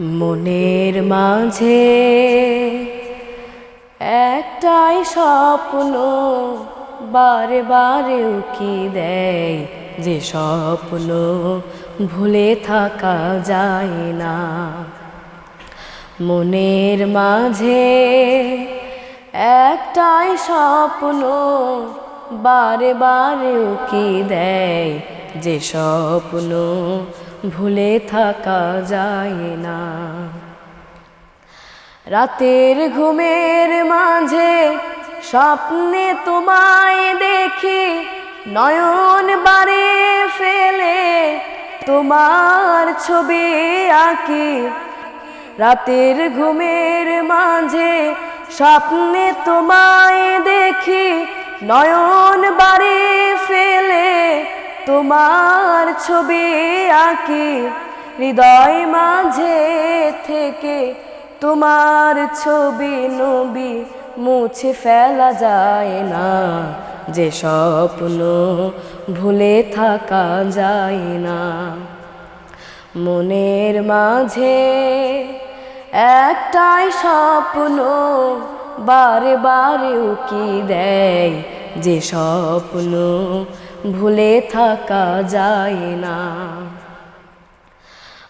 মনের মাঝে একটাই স্বপ্ন, বারে বারে উকি দেয়। যে স্বপ্ন ভুলে থাকা যায় না। মনের মাঝে একটাই স্বপ্ন, বারে বারে উকি দেয়। যে স্বপ্ন ভুলে থাকা যায় না। রাতের ঘুমের মাঝে স্বপ্নে তোমায় দেখি, নয়ন বারে ফেলে তোমার ছবি আঁকি। রাতের ঘুমের মাঝে স্বপ্নে তোমায় দেখি, নয়ন বারে ফেলে তোমার ছবি আঁকি, হৃদয় মাঝে থেকে তোমার ছবি নবী মুছে ফেলা যায় না। যে স্বপ্ন ভুলে থাকা যায় না। মনের মাঝে একটাই স্বপ্ন বারে বারে উকি দেয়। যে স্বপ্ন ভুলে থাকা যায় না।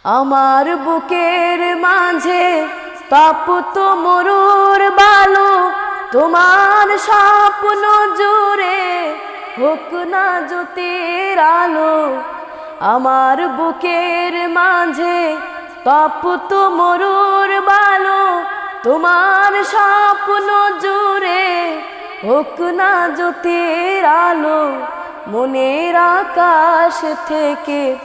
আমার বুকের মাঝে তপ্ত মরুর বালু, তোমার স্বপ্ন জুড়ে হোক না জ্যোতির আলো। আমার বুকের মাঝে তপ্ত মরুর বালু, তোমার স্বপ্ন জুড়ে হোক না জ্যোতির আলো। মনের আকাশ থেকে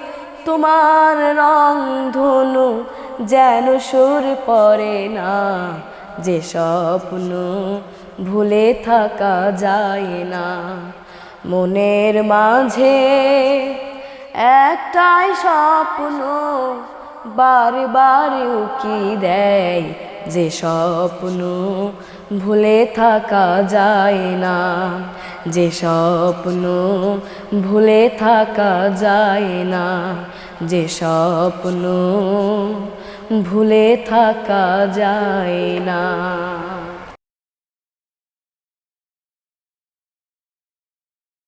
তোমার রং ধনু যেন সুর পরে না। যে স্বপ্ন ভুলে থাকা যায় না। মনের মাঝে একটাই স্বপ্ন বারে বারে উকি দেয়, যে স্বপ্ন ভুলে থাকা যায় না। যে স্বপ্ন ভুলে থাকা যায় না। যে স্বপ্ন ভুলে থাকা যায় না।